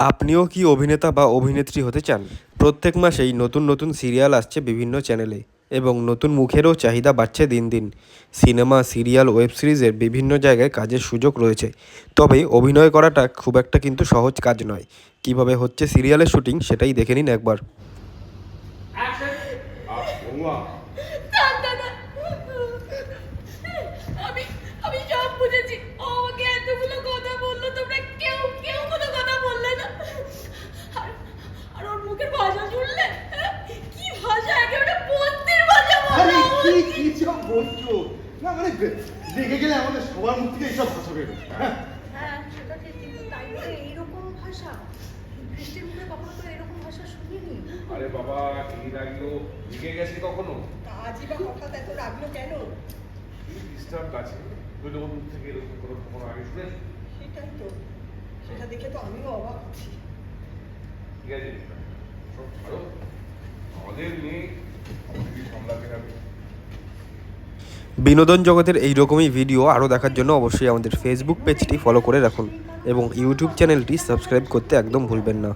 আপনিও কি অভিনেতা বা অভিনেত্রী হতে চান? প্রত্যেক মাসেই নতুন নতুন সিরিয়াল আসছে বিভিন্ন চ্যানেলে এবং নতুন মুখেরও চাহিদা বাড়ছে দিন দিন। সিনেমা সিরিয়াল ওয়েব সিরিজের বিভিন্ন জায়গায় কাজের সুযোগ রয়েছে। তবে অভিনয় করাটা খুব একটা কিন্তু সহজ কাজ নয়। কীভাবে হচ্ছে সিরিয়ালের শুটিং সেটাই দেখে নিন একবার বৌমা থাক দাদা আমি আমি সব বুঝেছি ও আমাকে এতগুলো কথা বলল তোমরা কেউ কেউ কোনো কথা বললে না আর আর ওর মুখের ভাষা শুনলে হ্যাঁ? কি ভাষা একেবারে বন্দির ভাষা আরে বলল কি কি বলছো না মানে দেখে গেলে আমাদের সবার মুখ থেকে এইসব ভাষা বেরোয় হ্যাঁ? হ্যাঁ সেটা ঠিক কিন্তু তাই বলে এইরকম ভাষা বৃষ্টির মুখে কখনো তো এরকম ভাষা শুনিনি। আরে বাবা এর আগেও লিখে গেছে কখনো? আজই বা হঠাৎ এত রাগলো কেন? ডিস্টার্ব আছে? নইলে ওর মুখ থেকে এরকম কোনো কখনো আগে শুনে সেটাই তো সেটা দেখে তো আমিও অবাক হচ্ছি। ঠিক আছে সব ছাড়ো। আমাদের মেয়ে আমাদেরকে সামলাতে হবে। বিনোদন জগতের এই রকমই ভিডিও আরও দেখার জন্য অবশ্যই আমাদের ফেসবুক পেজটি ফলো করে রাখুন এবং ইউটিউব চ্যানেলটি সাবস্ক্রাইব করতে একদম ভুলবেন না।